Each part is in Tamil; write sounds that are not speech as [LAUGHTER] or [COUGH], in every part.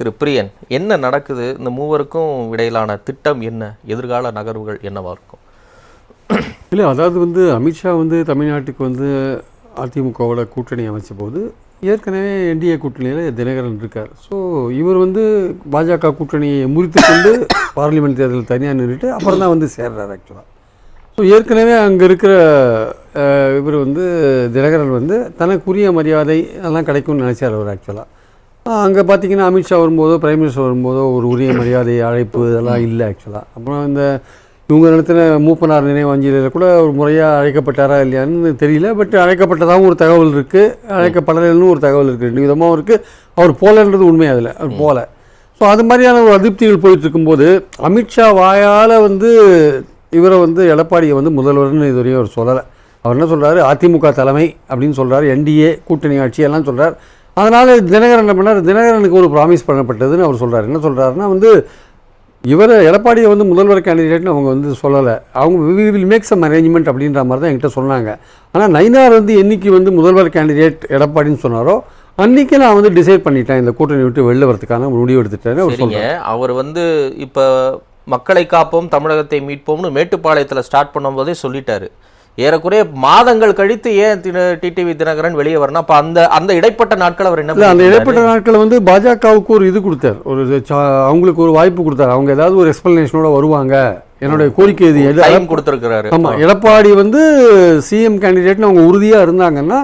திரு பிரியன் என்ன நடக்குது? இந்த மூவருக்கும் இடையிலான திட்டம் என்ன? எதிர்கால நகர்வுகள் என்னவாக இருக்கும்? இல்லை அதாவது வந்து அமித்ஷா வந்து தமிழ்நாட்டுக்கு வந்து அதிமுகவோட கூட்டணி அமைச்ச போது ஏற்கனவே என்டிஏ கூட்டணியில் தினகரன் இருக்கார். ஸோ இவர் வந்து பாஜக கூட்டணியை முறித்து கொண்டு [LAUGHS] பார்லிமெண்ட் தேர்தல் தனியாக நின்றுட்டு அப்புறம் தான் வந்து சேர்றார் ஆக்சுவலாக ஸோ ஏற்கனவே அங்கே இருக்கிற இவர் வந்து தினகரன் வந்து தனக்குரிய மரியாதை எல்லாம் கிடைக்கும்னு நினைச்சார் அவர் ஆக்சுவலாக அங்கே பார்த்தீங்கன்னா அமித்ஷா வரும்போதோ பிரைம் மினிஸ்டர் வரும்போதோ ஒரு உரிய மரியாதை அழைப்பு இதெல்லாம் இல்லை ஆக்சுவலாக அப்புறம் இந்த இவங்க நடத்தின மூப்பனார் நினைவு அஞ்சலியில் கூட ஒரு முறையாக அழைக்கப்பட்டாரா இல்லையான்னு தெரியல பட் அழைக்கப்பட்டதாகவும் ஒரு தகவல் இருக்குது அழைக்கப்படலைன்னு ஒரு தகவல் இருக்குது ரெண்டு விதமாகவும் இருக்குது அவர் போகலன்றது உண்மை அதில். அவர் போகல ஸோ அது மாதிரியான ஒரு அதிருப்திகள் போயிட்டு இருக்கும்போது அமித்ஷா வாயால் வந்து இவரை வந்து எடப்பாடியை வந்து முதல்வர்னு இதுவரையும் அவர் சொல்லலை. அவர் என்ன சொல்கிறாரு அதிமுக தலைமை அப்படின்னு சொல்கிறார் என்டிஏ கூட்டணி ஆட்சி எல்லாம் சொல்கிறார் அதனால தினகரன் என்ன பண்ணார்? தினகரனுக்கு ஒரு ப்ராமிஸ் பண்ணப்பட்டதுன்னு அவர் சொல்றாரு. என்ன சொல்றாருன்னா வந்து இவரை எடப்பாடியை வந்து முதல்வர் கேண்டிடேட்னு அவங்க வந்து சொல்லலை. அவங்க we will make some arrangement அப்படின்ற மாதிரி தான் என்கிட்ட சொன்னாங்க. ஆனால் நயினார் வந்து என்னைக்கு வந்து முதல்வர் கேண்டிடேட் எடப்பாடின்னு சொன்னாரோ அன்னைக்கு நான் வந்து டிசைட் பண்ணிட்டேன். இந்த கூட்டணி விட்டு வெளில வரதுக்கான முடிவு எடுத்துட்டேன்னு அவர் அவர் வந்து இப்ப மக்களை காப்போம் தமிழகத்தை மீட்போம்னு மேட்டுப்பாளையத்துல ஸ்டார்ட் பண்ணும்போதே சொல்லிட்டாரு. ஏறக்குறைய மாதங்கள் கழித்து ஏன் டிடிவி தினகரன் வெளியே வரணும்? அப்ப அந்த அந்த இடைப்பட்ட நாட்கள் அவர் என்ன அந்த இடைப்பட்ட நாட்களில் வந்து பாஜகவுக்கு ஒரு இது கொடுத்தார். ஒரு அவங்களுக்கு ஒரு வாய்ப்பு கொடுத்தார். அவங்க ஏதாவது ஒரு எக்ஸ்பிளனேஷனோட வருவாங்க. என்னுடைய கோரிக்கை இது. கொடுத்திருக்கிறாரு. ஆமா எடப்பாடி வந்து சிஎம் கேண்டிடேட்னு அவங்க உறுதியா இருந்தாங்கன்னா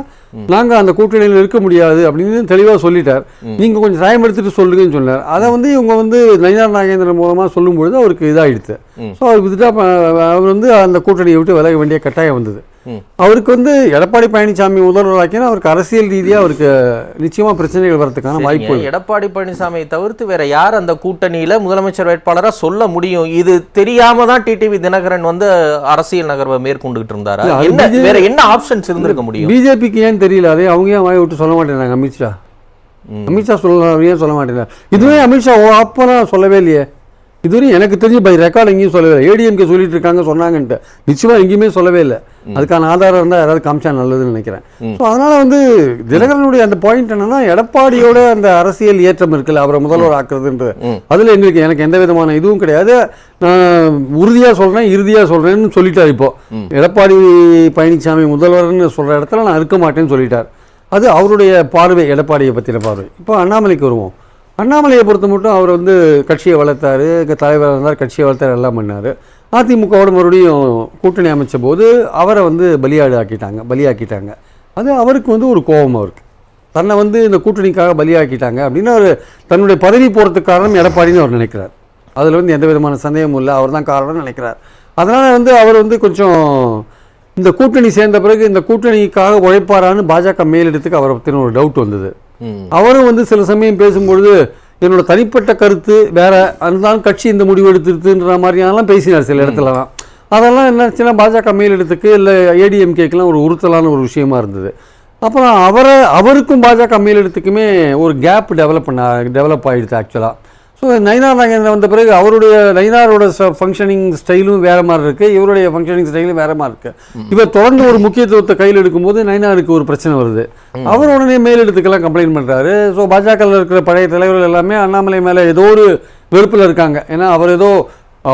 நாங்க அந்த கூட்டணியில் இருக்க முடியாது அப்படின்னு தெளிவா சொல்லிட்டார் நீங்க கொஞ்சம் டைம் எடுத்துட்டு சொல்லுங்கன்னு சொன்னார் அதை வந்து இவங்க வந்து நயினார் நாகேந்திரன் மூலமா சொல்லும்பொழுது அவருக்கு இதாயிடுது ம். ஸோ அவர் வித்துட்டா அவர் வந்து அந்த கூட்டணியை விட்டு விலக வேண்டிய கட்டாயம் வந்தது. அவருக்கு வந்து எடப்பாடி பழனிசாமி முதல்வராக்கினா அவருக்கு அரசியல் ரீதியா அவருக்கு நிச்சயமா பிரச்சனைகள் வரதுக்கான வாய்ப்பு எடப்பாடி பழனிசாமியை தவிர்த்து வேற யார் அந்த கூட்டணியில முதலமைச்சர் வேட்பாளரா சொல்ல முடியும்? இது தெரியாம தான் டிடிவி தினகரன் வந்து அரசியல் நகர்வை மேற்கொண்டுகிட்டு இருந்தாரா? என்ன வேற என்ன ஆப்ஷன்ஸ் இருந்திருக்க முடியும்? பிஜேபிக்கு ஏன் தெரியல? அதே அவங்க ஏன் வாய் விட்டு சொல்ல மாட்டேங்கிறாங்க அமித்ஷா. அமித்ஷா சொல்ல ஏன் சொல்ல மாட்டேங்கிறார் இதுவே அமித்ஷா அப்போலாம் சொல்லவே இல்லையே. இதுவரையும் எனக்கு தெரிஞ்சு பை ரெக்கார்ட் எங்கேயும் சொல்லவே இல்லை. ஏடிஎம்கே சொல்லிட்டு இருக்காங்க சொன்னாங்கன்ட்டு. நிச்சயமா எங்கேயுமே சொல்லவே இல்லை. அதுக்கான ஆதாரம் இருந்தால் யாராவது காமிச்சா நல்லதுன்னு நினைக்கிறேன். ஸோ அதனால வந்து தினகரனுடைய அந்த பாயிண்ட் என்னன்னா எடப்பாடியோட அந்த அரசியல் ஏற்றம் இருக்குல்ல அவரை முதல்வர் ஆக்குறதுன்றது. அதுல எங்களுக்கு எனக்கு எந்த விதமான இதுவும் கிடையாது. நான் உறுதியா சொல்றேன் இறுதியா சொல்றேன்னு சொல்லிட்டார் இப்போ. எடப்பாடி பழனிசாமி முதல்வர்னு சொல்ற இடத்துல நான் இருக்க மாட்டேன்னு சொல்லிட்டார். அது அவருடைய பார்வை எடப்பாடியை பற்றின பார்வை. இப்போ அண்ணாமலைக்கு வருவோம். அண்ணாமலையை பொறுத்த மட்டும் அவர் வந்து கட்சியை வளர்த்தாரு தலைவராக இருந்தார் கட்சியை வளர்த்தாரு எல்லாம் பண்ணார். அதிமுகவோட மறுபடியும் கூட்டணி அமைச்ச போது அவரை வந்து பலியாடு ஆக்கிட்டாங்க பலியாக்கிட்டாங்க. அது அவருக்கு வந்து ஒரு கோபம் அவருக்கு. தன்னை வந்து இந்த கூட்டணிக்காக பலியாக்கிட்டாங்க அப்படின்னு அவர் தன்னுடைய பதவி போகிறதுக்கு காரணம் எடப்பாடின்னு அவர் நினைக்கிறார். அதில் வந்து எந்த விதமான சந்தேகமும் இல்லை அவர் தான் காரணம்னு நினைக்கிறார். அதனால் வந்து அவர் வந்து கொஞ்சம் இந்த கூட்டணி சேர்ந்த பிறகு இந்த கூட்டணிக்காக உழைப்பாரான்னு பாஜக மேலிடத்துக்கு அவரை பற்றின ஒரு டவுட் வந்தது. அவரும் வந்து சில சமயம் பேசும்பொழுது என்னோட தனிப்பட்ட கருத்து வேற அதுதான் கட்சி இந்த முடிவு எடுத்துருதுன்ற மாதிரியானலாம் பேசினார் சில இடத்துலலாம். அதெல்லாம் என்னாச்சுன்னா பாஜக மேலிடத்துக்கு இல்லை ஏடிஎம்கேக்கெல்லாம் ஒரு உறுத்தலான ஒரு விஷயமா இருந்தது. அப்புறம் அவரை அவருக்கும் பாஜக மேலிடத்துக்குமே ஒரு கேப் டெவலப் பண்ண டெவலப் ஆயிடுச்சு ஆக்சுவலாக ஸோ நயினார் நாகேந்திரன் வந்த பிறகு அவருடைய நயினாரோட ஃபங்க்ஷனிங் ஸ்டைலும் வேற மாதிரி இருக்கு. இவருடைய ஃபங்க்ஷனிங் ஸ்டைலும் வேற மாதிரி இருக்கு. இவர் தொடர்ந்து ஒரு முக்கியத்துவத்தை கையில் எடுக்கும்போது நயினாருக்கு ஒரு பிரச்சனை வருது. அவர் உடனே மேலிடத்துக்கெல்லாம் கம்ப்ளைண்ட் பண்றாரு. ஸோ பாஜகவில் இருக்கிற பழைய தலைவர்கள் எல்லாமே அண்ணாமலை மேலே ஏதோ ஒரு வெறுப்பில் இருக்காங்க. ஏன்னா அவர் ஏதோ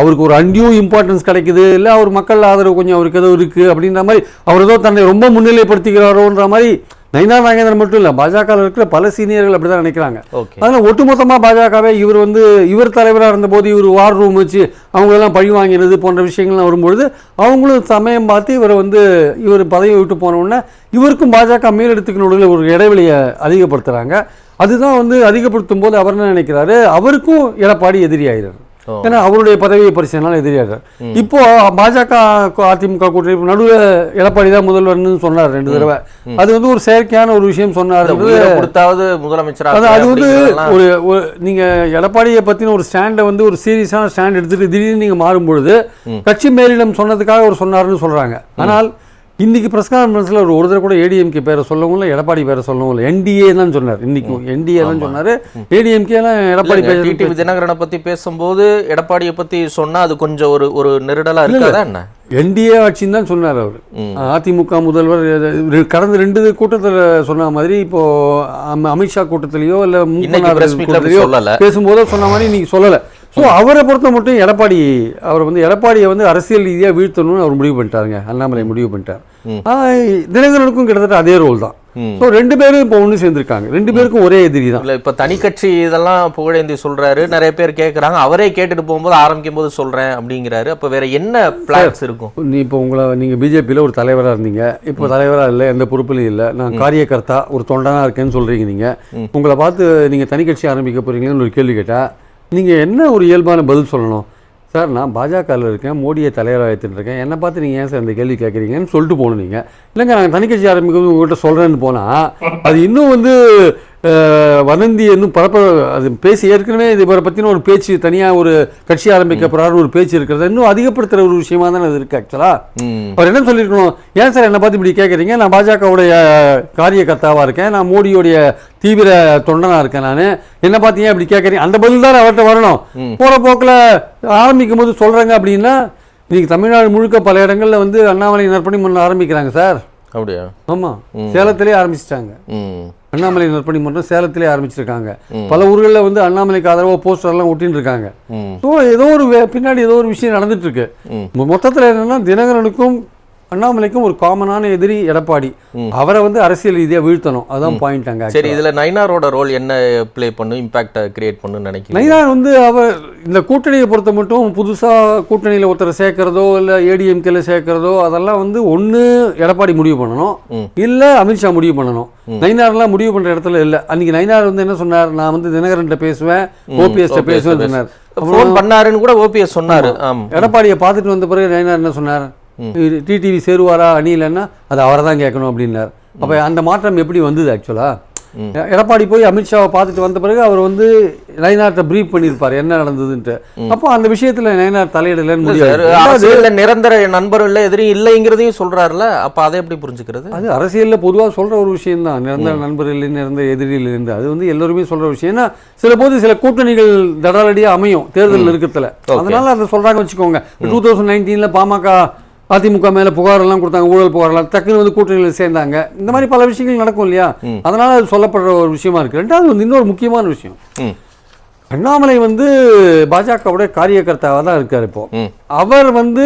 அவருக்கு ஒரு அன்டியூ இம்பார்ட்டன்ஸ் கிடைக்குது. இல்லை அவர் மக்கள் ஆதரவு கொஞ்சம் அவருக்கு ஏதோ இருக்குது அப்படின்ற மாதிரி அவர் ஏதோ தன்னை ரொம்ப முன்னிலைப்படுத்திக்கிறாரோன்ற மாதிரி நயினார் நாகேந்திரன் மட்டும் இல்லை பாஜகவில் இருக்கிற பல சீனியர்கள் அப்படி தான் நினைக்கிறாங்க அதனால் ஒட்டுமொத்தமாக பாஜகவே இவர் வந்து இவர் தலைவராக இருந்தபோது இவர் வார் ரூம் வச்சு அவங்களெல்லாம் பழி வாங்கினது போன்ற விஷயங்கள்லாம் வரும்பொழுது அவங்களும் சமயம் பார்த்து இவரை வந்து இவர் பதவி விட்டு போன உடனே இவருக்கும் பாஜக மேலிடத்துக்கு நடுவில் ஒரு இடைவெளியை அதிகப்படுத்துகிறாங்க அதுதான் வந்து அதிகப்படுத்தும் போது அவர் என்ன நினைக்கிறாரு? அவருக்கும் எடப்பாடி எதிரி ஆயிடுறாரு. ஏன்னா அவருடைய பதவியை பரிசனால எதிரியாகிறார் இப்போ பாஜக அதிமுக கூட்டணி நடுவில் எடப்பாடி தான் முதல்வர்னு சொன்னார் ரெண்டு தடவை. அது வந்து ஒரு செயற்கையான ஒரு விஷயம் சொன்னார் கொடுத்தாவது முதலமைச்சரா அது அது வந்து ஒரு நீங்க எடப்பாடியை பத்தின ஒரு ஸ்டாண்டை வந்து ஒரு சீரியஸான ஸ்டாண்ட் எடுத்துட்டு திடீர்னு நீங்க மாறும் பொழுது கட்சி மேலிடம் சொன்னதுக்காக அவர் சொன்னாருன்னு சொல்றாங்க. ஆனால் இன்னைக்கு பிரஸ் கான்ஃபரன்ஸில் ஒரு ஒரு தடவை கூட ஏடிஎம்கே பேரை சொல்லவும் இல்லை எடப்பாடி பேரை சொல்லவும் இல்லை. என்டிஏ தான் சொன்னார். இன்னைக்கு என்டிஏ தான் சொன்னார். ஏடிஎம்கேலாம் எடப்பாடி பேர் டிடிவி தினகரனை பத்தி பேசும்போது எடப்பாடியை பத்தி சொன்னா அது கொஞ்சம் ஒரு ஒரு நெருடலா இருக்காதா என்ன? என்டிஏ ஆட்சின்னு தான் சொன்னார் அவர். அதிமுக முதல்வர் கடந்த ரெண்டு கூட்டத்தில் சொன்ன மாதிரி இப்போ அம- அமித்ஷா கூட்டத்திலேயோ இல்லை. பேசும்போதோ சொன்ன மாதிரி இன்னைக்கு சொல்லலை. ஸோ அவரை பொறுத்த மட்டும் எடப்பாடி அவர் வந்து எடப்பாடியை வந்து அரசியல் ரீதியாக வீழ்த்தணும்னு அவர் முடிவு பண்ணிட்டாருங்க. அண்ணாமலை முடிவு பண்ணிட்டார். தினகரனுக்கும் கிட்டத்தட்ட அதே ரோல் தான். ஸோ ரெண்டு பேரும் இப்போ ஒன்று சேர்ந்துருக்காங்க. ரெண்டு பேருக்கும் ஒரே எதிரி தான். இல்ல இப்ப தனி கட்சி இதெல்லாம் புகழேந்தி சொல்றாரு. நிறைய பேர் கேக்குறாங்க. அவரே கேட்டுட்டு போகும்போது ஆரம்பிக்கும் போது சொல்றேன் அப்படிங்கிறாரு. அப்ப வேற என்ன பிளான்ஸ் இருக்கும்? நீ இப்போ உங்களை நீங்கள் பிஜேபியில் ஒரு தலைவராக இருந்தீங்க. இப்போ தலைவராக இல்லை எந்த பொறுப்புலையும் இல்லை. நான் காரியகர்த்தா ஒரு தொண்டனாக இருக்கேன்னு சொல்கிறீங்க நீங்கள் உங்களை பார்த்து நீங்கள் தனி கட்சி ஆரம்பிக்க போகிறீங்கன்னு ஒரு கேள்வி கேட்டால் நீங்கள் என்ன ஒரு இயல்பான பதில் சொல்லணும்? சார் நான் பாஜகவில் இருக்கேன் மோடியை தலைவராக இருக்கேன். என்னை பார்த்து நீங்கள் ஏன் சார் இந்த கேள்வி கேட்குறீங்கன்னு சொல்லிட்டு போகணும் நீங்கள் இல்லைங்க நாங்கள் தனி கட்சி ஆரம்பிக்கிறது உங்கள்கிட்ட சொல்கிறேன்னு போனால் [LAUGHS] அது இன்னும் வந்து வதந்தி இன்னும் பரப்ப அது பேசி ஏற்கனவே இது இவரை பற்றின ஒரு பேச்சு தனியாக ஒரு கட்சி ஆரம்பிக்க போகிறாரு ஒரு பேச்சு இருக்கிறது. இன்னும் அதிகப்படுத்துகிற ஒரு விஷயமா தானே அது இருக்குது ஆக்சுவலாக அவர் என்ன சொல்லியிருக்கணும்? ஏன் சார் என்னை பார்த்து இப்படி கேட்குறீங்க நான் பாஜகவுடைய காரியகர்த்தாவாக இருக்கேன். நான் மோடியோடைய தீவிர தொண்டனாக இருக்கேன் நான். என்ன பார்த்து ஏன் இப்படி கேட்குறீங்க அந்த பதில் தான் அவர்கிட்ட வரணும். போகிற போக்கில் ஆரம்பிக்கும் போது சொல்கிறாங்க அப்படின்னா இன்னைக்கு தமிழ்நாடு முழுக்க பல இடங்களில் வந்து அண்ணாமலை நற்பணி மன்றம் ஆரம்பிக்கிறாங்க சார். அப்படியா? ஆமாம் சேலத்திலே ஆரம்பிச்சிட்டாங்க. அண்ணாமலை நற்பணி மன்றம் சேலத்திலே ஆரம்பிச்சிருக்காங்க. பல ஊர்களில் வந்து அண்ணாமலைக்கு ஆதரவாக போஸ்டர்லாம் ஒட்டின்னு இருக்காங்க ஸோ ஏதோ ஒரு பின்னாடி ஏதோ ஒரு விஷயம் நடந்துட்டு இருக்கு மொத்தத்துல என்னன்னா தினகரனுக்கும் அண்ணாமலைக்கும் ஒரு காமனான எதிரி எடப்பாடி. அவரை வந்து அரசியல் ரீதியா வீழ்த்தணும். அதான் பாயிண்ட் அங்க சரி இதுல நைனாரோட ரோல் என்ன ப்ளே பண்ணும்? இம்பாக்ட கிரியேட் பண்ணுன்னு நினைக்கிறீங்க? நைனார் வந்து அவர் இந்த கூட்டணியை பொறுத்த மட்டும் புதுசா கூட்டணியில ஒருத்தரை சேர்க்கறதோ இல்ல ஏடிஎம்கேல சேர்க்கறதோ அதெல்லாம் வந்து ஒண்ணு எடப்பாடி முடிவு பண்ணணும். இல்ல அமித்ஷா முடிவு பண்ணணும். நைனார்லாம் முடிவு பண்ற இடத்துல இல்ல. அன்னைக்கு நைனார் வந்து என்ன சொன்னார்? நான் வந்து தினகரன்ட்ட பேசுவேன் ஓபிஎஸ் OPS பேசுவேன் சொன்னார். ஃபோன் பண்ணாருன்னு கூட ஓபிஎஸ் சொன்னாரு. எடப்பாடியை பார்த்துட்டு வந்த பிறகு நயினார் என்ன சொன்னார்? டிடிவி சேருவாரா அணியிலன்னா அது அவரை தான் கேட்கணும் அப்படின்னார். அப்போ அந்த மாற்றம் எப்படி வந்தது ஆக்சுவலாக எடப்பாடி போய் அமித்ஷாவை பார்த்துட்டு வந்த பிறகு அவர் வந்து நயினார்ட்ட ப்ரீஃப் பண்ணியிருப்பார் என்ன நடந்ததுன்ட்டு. அப்போ அந்த விஷயத்தில் நயினார் தலையிடலன்னு முடியாது நிரந்தர நண்பரும் இல்ல எதிரியும் இல்லைங்கிறதையும் சொல்றாருல அப்ப அதை எப்படி புரிஞ்சுக்கிறது? அது அரசியலில் பொதுவாக சொல்கிற ஒரு விஷயம் தான். நிரந்தர நண்பர்கள் நிரந்தர எதிரிகள் இருந்து அது வந்து எல்லோருமே சொல்கிற விஷயம். ஏன்னா சில போது சில கூட்டணிகள் தடாலடியாக அமையும் தேர்தல் நெருக்கத்தில். அதனால அதை சொல்கிறாங்க வச்சுக்கோங்க. டூ தௌசண்ட் நைன்டீனில் பாமக அதிமுக மேலே புகாரெல்லாம் கொடுத்தாங்க ஊழல் புகாரெல்லாம். டக்குன்னு வந்து கூட்டணியில் சேர்ந்தாங்க. இந்த மாதிரி பல விஷயங்கள் நடக்கும் இல்லையா? அதனால அது சொல்லப்படுற ஒரு விஷயமா இருக்கு. ரெண்டாவது வந்து இன்னொரு முக்கியமான விஷயம். அண்ணாமலை வந்து பாஜகவுடைய காரியகர்த்தாவாக தான் இருக்கார் இப்போ. அவர் வந்து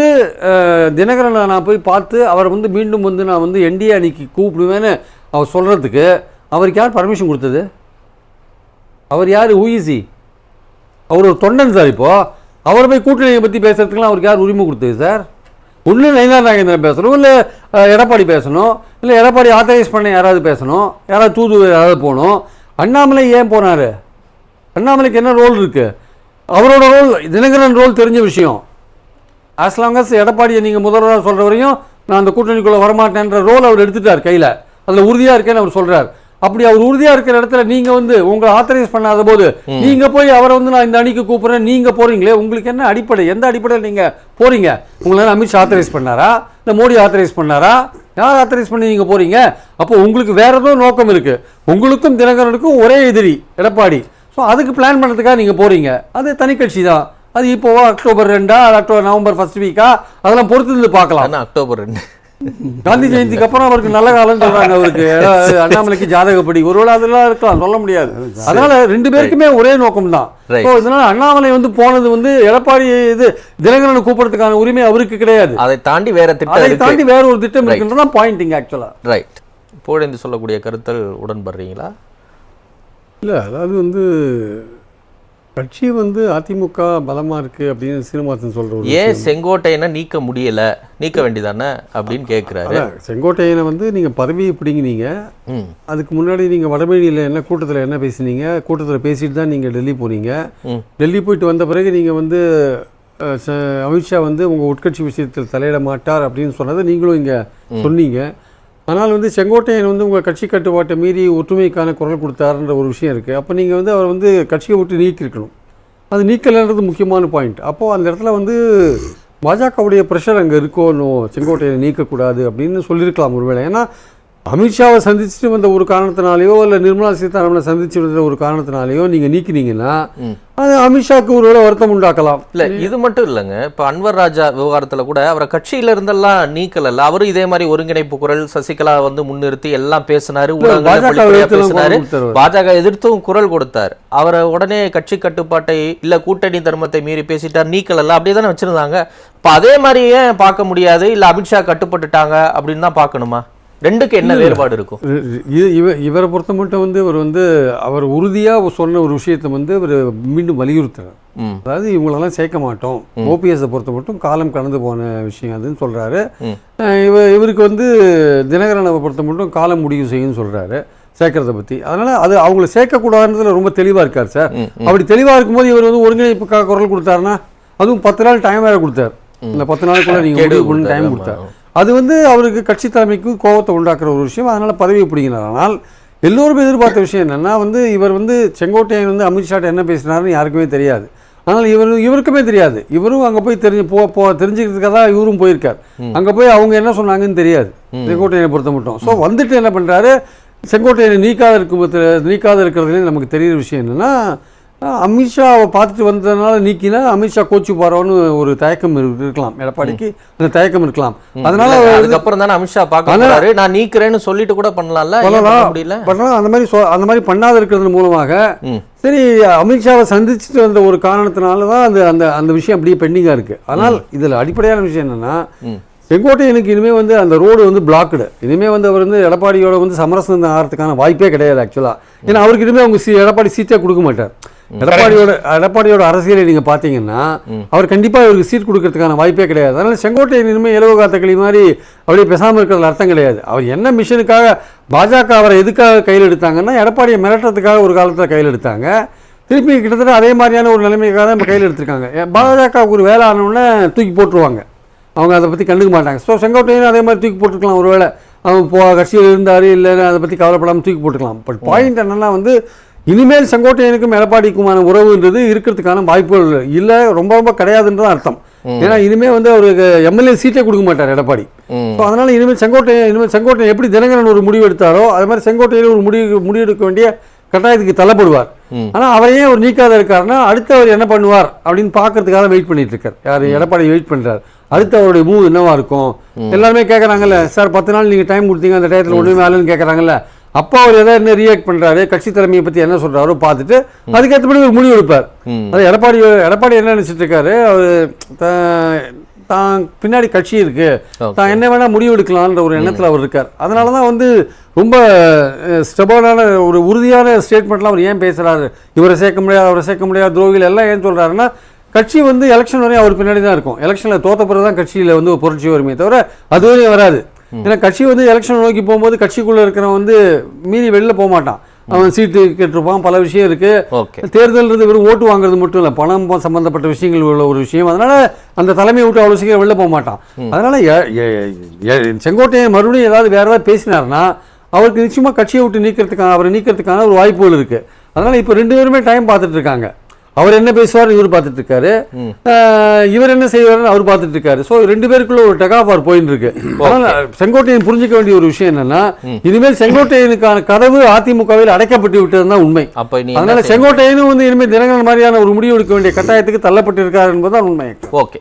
தினகரனை நான் போய் பார்த்து அவர் வந்து மீண்டும் வந்து நான் வந்து என்டிஏ அணிக்கு கூப்பிடுவேன்னு அவர் சொல்கிறதுக்கு அவருக்கு யார் பர்மிஷன் கொடுத்தது? அவர் யார்? ஊஇசி அவர் ஒரு தொண்டன் சார் இப்போ. அவர் போய் கூட்டணியை பற்றி பேசுறதுக்குலாம் அவருக்கு யார் உரிமை கொடுத்தது சார்? ஒன்று நயினார் நாகேந்திரன் பேசணும் இல்லை எடப்பாடி பேசணும் இல்லை எடப்பாடி ஆத்தரைஸ் பண்ண யாராவது பேசணும் யாராவது தூது யாராவது போகணும். அண்ணாமலை ஏன் போனார்? அண்ணாமலைக்கு என்ன ரோல் இருக்குது அவரோட ரோல் தினகரன் ரோல் தெரிஞ்ச விஷயம். ஆஸ் லாங் அஸ் எடப்பாடியை நீங்கள் முதல்வராக சொல்கிற வரையும் நான் அந்த கூட்டணிக்குள்ளே வரமாட்டேன்ற ரோல் அவர் எடுத்துட்டார் கையில். அதில் உறுதியாக இருக்கேன்னு அவர் சொல்கிறார் அப்படி அவர் உறுதியாக இருக்கிற இடத்துல நீங்கள் வந்து உங்களை ஆத்தரைஸ் பண்ணாத போது நீங்கள் போய் அவரை வந்து நான் இந்த அணிக்கு கூப்பிட்றேன் நீங்கள் போகிறீங்களே உங்களுக்கு என்ன அடிப்படை? எந்த அடிப்படையில் நீங்கள் போகிறீங்க உங்களை அமித்ஷா ஆத்தரைஸ் பண்ணாரா? இல்லை மோடி ஆத்தரைஸ் பண்ணாரா? யார் ஆத்தரைஸ் பண்ணி நீங்கள் போகிறீங்க அப்போ உங்களுக்கு வேற ஏதோ நோக்கம் இருக்குது உங்களுக்கும் தினகரனுக்கும் ஒரே எதிரி எடப்பாடி. ஸோ அதுக்கு பிளான் பண்ணுறதுக்காக நீங்கள் போகிறீங்க அது தனி கட்சி தான். அது இப்போ அக்டோபர் ரெண்டா அது அக்டோபர் நவம்பர் ஃபர்ஸ்ட் வீக்கா அதெல்லாம் பொறுத்து இருந்து பார்க்கலாம் அக்டோபர் ரெண்டு. காந்தி ஜெயந்திக்கு அப்புறம் அவருக்கு நல்ல காலம் சொல்றாங்க அவருக்கு. அண்ணாமலைக்கு ஜாதகப்படி ஒருவேளை அதெல்லாம் இருக்கலாம் சொல்ல முடியாது. அதனால ரெண்டு பேருக்குமே ஒரே நோக்கம் தான். ஸோ இதனால அண்ணாமலை வந்து போனது வந்து எடப்பாடி இது தினகரனை கூப்பிடுறதுக்கான உரிமை அவருக்கு கிடையாது. அதை தாண்டி வேற திட்டம் அதை தாண்டி வேற ஒரு திட்டம் இருக்குன்றதான் பாயிண்டிங் ஆக்சுவலா ரைட் புகழேந்தி சொல்லக்கூடிய கருத்தல் உடன்படுறீங்களா? இல்லை அதாவது வந்து கட்சி வந்து அதிமுக பலமாக இருக்குது அப்படின்னு சீனிவாசன் சொல்கிற ஒரு ஏன் செங்கோட்டையனை நீக்க முடியல? நீக்க வேண்டியதானே? அப்படின்னு கேட்குறாரு செங்கோட்டையனை வந்து நீங்கள் பதவியை பிடிங்கினீங்க. அதுக்கு முன்னாடி நீங்கள் வடபழனியில் என்ன கூட்டத்தில் என்ன பேசுனீங்க? கூட்டத்தில் பேசிட்டு தான் நீங்கள் டெல்லி போனீங்க. டெல்லி போயிட்டு வந்த பிறகு நீங்கள் வந்து அமித்ஷா வந்து உங்கள் உட்கட்சி விஷயத்தில் தலையிட மாட்டார் அப்படின்னு சொன்னதை நீங்களும் இங்கே சொன்னீங்க. ஆனால் வந்து செங்கோட்டையன் வந்து உங்கள் கட்சி கட்டுப்பாட்டை மீறி ஒற்றுமைக்கான குரல் கொடுத்தாருன்ற ஒரு விஷயம் இருக்குது அப்போ நீங்கள் வந்து அவர் வந்து கட்சியை விட்டு நீக்கியிருக்கணும். அது நீக்கலைன்றது முக்கியமான பாயிண்ட் அப்போது அந்த இடத்துல வந்து பாஜகவுடைய ப்ரெஷர் அங்கே இருக்கணும் செங்கோட்டையை நீக்கக்கூடாது அப்படின்னு சொல்லியிருக்கலாம் ஒருவேளை ஏன்னா அமித்ஷாவை சந்திச்சுட்டு வந்த ஒரு காரணத்தினாலேயோ இல்லை நிர்மலா சீதாராமனை சந்திச்சு வந்த ஒரு காரணத்தினாலேயோ நீங்கள் நீக்கினீங்கன்னா அது அமித்ஷாவுக்கு ஒருவேளை வருத்தம் உண்டாக்கலாம். இல்ல இது மட்டும் இல்லைங்க. இப்ப அன்வர் ராஜா விவகாரத்துல கூட அவரை கட்சியில இருந்தெல்லாம் நீக்கல அவரும் இதே மாதிரி ஒருங்கிணைப்பு குரல் சசிகலா வந்து முன்னிறுத்தி எல்லாம் பேசினாரு பேசினாரு. பாஜக எதிர்த்தும் குரல் கொடுத்தார். அவரை உடனே கட்சி கட்டுப்பாட்டை இல்ல கூட்டணி தர்மத்தை மீறி பேசிட்டார் நீக்கல அப்படியே தானே வச்சிருந்தாங்க. இப்ப அதே மாதிரி ஏன் பார்க்க முடியாது? இல்ல அமித்ஷா கட்டுப்பட்டுட்டாங்க அப்படின்னு தான் பார்க்கணுமா? ரெண்டுக்கு என்ன வேறுபாடு இருக்கும்? இ- இவ இவரை பொறுத்த மட்டும் வந்து இவர் வந்து அவர் உறுதியாக சொன்ன ஒரு விஷயத்தை வந்து இவர் மீண்டும் வலியுறுத்துறார். அதாவது இவங்களெல்லாம் சேர்க்க மாட்டோம். ஓபிஎஸ்ஸை பொறுத்த மட்டும் காலம் கடந்து போன விஷயம் அதுன்னு சொல்கிறாரு ம். இவ இவருக்கு வந்து தினகரனை பொறுத்த மட்டும் காலம் முடிவு செய்யும்னு சொல்கிறாரு சேர்க்கறத பற்றி அதனால் அது அவங்கள சேர்க்கக்கூடாதுன்றதுல ரொம்ப தெளிவாக இருக்கார் சார். அப்படி தெளிவாக இருக்கும்போது இவர் வந்து ஒருங்கிணைப்புக்காக குரல் கொடுத்தாருன்னா அதுவும் பத்து நாள் டைம் வேறு கொடுத்தார். இந்த பத்து நாளுக்குள்ள நீங்கள் டைம் கொடுத்தார். அது வந்து அவருக்கு கட்சி தலைமைக்கு கோபத்தை உண்டாக்குற ஒரு விஷயம். அதனால் பதவியை பிடிக்கிறார். ஆனால் எல்லோருமே எதிர்பார்த்த விஷயம் என்னன்னா வந்து இவர் வந்து செங்கோட்டையன் வந்து அமித்ஷாட்ட என்ன பேசினாருன்னு யாருக்குமே தெரியாது. ஆனால் இவர் இவருக்குமே தெரியாது. இவரும் அங்கே போய் தெரிஞ்சு போ போ தெரிஞ்சுக்கிறதுக்காக தான் இவரும் போயிருக்கார். அங்கே போய் அவங்க என்ன சொன்னாங்கன்னு தெரியாது. செங்கோட்டையனை பொறுத்த மட்டும். ஸோ வந்துட்டு என்ன பண்ணுறாரு செங்கோட்டையனை நீக்காத இருக்கும் நீக்காத இருக்கிறதுலேயும் நமக்கு தெரியுற விஷயம் என்னென்னா அமித்ஷாவை பார்த்துட்டு வந்ததுனால நீக்கினா அமித்ஷா கோச்சு போகிறோன்னு ஒரு தயக்கம் இரு- இருக்கலாம். எடப்பாடிக்கு அந்த தயக்கம் இருக்கலாம். அதனால அதுக்கப்புறம் தானே அமித்ஷா பார்க்க ஆனா- போறாரு. நான் நீக்கிறேன்னு சொல்லிட்டு கூட பண்ணலாம்ல? பண்ணலாம். முடியல? பண்ணலாம். அந்த மாதிரி அந்த மாதிரி பண்ணாத இருக்கிறது மூலமாக. சரி அமித்ஷாவை சந்திச்சுட்டு வந்த ஒரு காரணத்தினால தான் அந்த அந்த அந்த விஷயம் அப்படியே பெண்டிங்காக இருக்குது ஆனால் இதில் அடிப்படையான விஷயம் என்னென்னா. செங்கோட்டையனுக்கு இனிமேல் வந்து அந்த ரோடு வந்து பிளாக்குடு இனிமேல் வந்து அவர் வந்து எடப்பாடியோட வந்து சமரசம் ஆகிறதுக்கான வாய்ப்பே கிடையாது ஆக்சுவலாக ஏன்னா அவருக்கு இனிமேல் அவங்க எடப்பாடி சீட்டே கொடுக்க மாட்டார். எடப்பாடியோட எடப்பாடியோட அரசியலை நீங்கள் பார்த்தீங்கன்னா அவர் கண்டிப்பாக இவருக்கு சீட் கொடுக்கறதுக்கான வாய்ப்பே கிடையாது. அதனால் செங்கோட்டையன் இனிமேல் இலவ காத்தக்களி மாதிரி அப்படியே பேசாமல் இருக்கிறதுல அர்த்தம் கிடையாது. அவர் என்ன மிஷனுக்காக பாஜக அவரை எதுக்காக கையில் எடுத்தாங்கன்னா எடப்பாடியை மிரட்டுறதுக்காக ஒரு காலத்தில் கையில் எடுத்தாங்க. திருப்பி கிட்டத்தட்ட அதே மாதிரியான ஒரு நிலைமைக்காக தான் இப்போ கையில் எடுத்திருக்காங்க. பாஜகவுக்கு ஒரு வேலை ஆனவுடனே தூக்கி போட்டுருவாங்க. அவங்க அதை பற்றி கண்டுக்க மாட்டாங்க. ஸோ செங்கோட்டையனும் அதே மாதிரி தூக்கி போட்டுருக்கலாம். ஒருவேளை அவன் போ கட்சியில் இருந்தார் இல்லைன்னு அதை பற்றி கவலைப்படாமல் தூக்கி போட்டுக்கலாம். பட் பாயிண்ட் என்னன்னா வந்து இனிமேல் செங்கோட்டையனுக்கும் எடப்பாடிக்குமான உறவுன்றது இருக்கிறதுக்கான வாய்ப்புகள் இல்லை ரொம்ப ரொம்ப கிடையாதுன்றது அர்த்தம். ஏன்னா இனிமேல் வந்து அவருக்கு எம்எல்ஏ சீட்டே கொடுக்க மாட்டார் எடப்பாடி. ஸோ அதனால் இனிமேல் செங்கோட்டையன் இனிமேல் செங்கோட்டையன் எப்படி தினகரன் ஒரு முடிவு எடுத்தாரோ அது மாதிரி செங்கோட்டையன் ஒரு முடிவு முடிவெடுக்க வேண்டிய கட்டாயத்துக்கு தள்ளப்படுவார். ஆனால் அவரையே ஒரு நீக்காத இருக்காருன்னா அடுத்து அவர் என்ன பண்ணுவார் அப்படின்னு பார்க்கறதுக்காக வெயிட் பண்ணிட்டு இருக்கார். யார் எடப்பாடி வெயிட் பண்ணுறார் அடுத்து அவருடைய மூவ் என்னவா இருக்கும்? எல்லாருமே கேட்குறாங்கல்ல சார் பத்து நாள் நீங்கள் டைம் கொடுத்தீங்க அந்த டயத்தில் ஒன்றுமே ஆளுன்னு கேட்குறாங்கல்ல அப்போ அவர் எதாவது என்ன ரியாக்ட் பண்ணுறாரு கட்சி தலைமையை பற்றி என்ன சொல்கிறாரோ பார்த்துட்டு அதுக்கேற்றபடி ஒரு முடிவு எடுப்பார். அது எடப்பாடி எடப்பாடி என்ன நினைச்சிட்டு இருக்காரு அவர் தான் பின்னாடி கட்சி இருக்கு. தான் என்ன வேணா முடிவு எடுக்கலாம்ன்ற ஒரு எண்ணத்தில் அவர் இருக்கார். அதனால தான் வந்து ரொம்ப ஸ்டெபனான ஒரு உறுதியான ஸ்டேட்மெண்ட்லாம் அவர் ஏன் பேசுறாரு? இவரை சேர்க்க முடியாது அவரை சேர்க்க முடியாது துரோகிகள் எல்லாம் ஏன் சொல்றாருன்னா கட்சி வந்து எலெக்ஷன் வரையும் அவர் பின்னாடி தான் இருக்கும் எலெக்ஷனில் தோத்த பிறகு தான் கட்சியில் வந்து புரட்சி வருமே தவிர அது வரையும் வராது. ஏன்னா கட்சி வந்து எலெக்ஷன் நோக்கி போகும்போது கட்சிக்குள்ளே இருக்கிறவன் வந்து மீறி வெளில போக மாட்டான் அவன் சீட்டு கேட்டிருப்பான் பல விஷயம் இருக்கு. ஓகே. தேர்தல்ன்றது வெறும் ஓட்டு வாங்குறது மட்டும் இல்லை பணம் சம்பந்தப்பட்ட விஷயங்கள் உள்ள ஒரு விஷயம். அதனால அந்த தலைமையை விட்டு அவ்வளோ சீக்கிரம் வெளில போக மாட்டான் அதனால செங்கோட்டையன் மறுபடியும் ஏதாவது வேற ஏதாவது பேசினார்னா அவருக்கு நிச்சயமா கட்சியை விட்டு நீக்கிறதுக்கான அவரை நீக்கிறதுக்கான ஒரு வாய்ப்புகள் இருக்கு. அதனால இப்போ ரெண்டு பேருமே டைம் பார்த்துட்டு இருக்காங்க. அவர் என்ன பேசுவார் இவர் பார்த்துட்டு இருக்காரு இவர் என்ன செய்வார்னு அவர் பார்த்துட்டு இருக்காரு ஸோ ரெண்டு பேருக்குள்ள ஒரு டெகாஃபார் போயின்னு இருக்கு செங்கோட்டையன் புரிஞ்சுக்க வேண்டிய ஒரு விஷயம் என்னன்னா இனிமேல் செங்கோட்டையனுக்கான கதவு அதிமுகவில் அடைக்கப்பட்டு விட்டதுதான் உண்மை. அப்ப நீ அதனால செங்கோட்டையனும் வந்து இனிமேல் தினகரன் மாதிரியான ஒரு முடிவு எடுக்க வேண்டிய கட்டாயத்துக்கு தள்ளப்பட்டிருக்கார் என்பதுதான் உண்மை. ஓகே.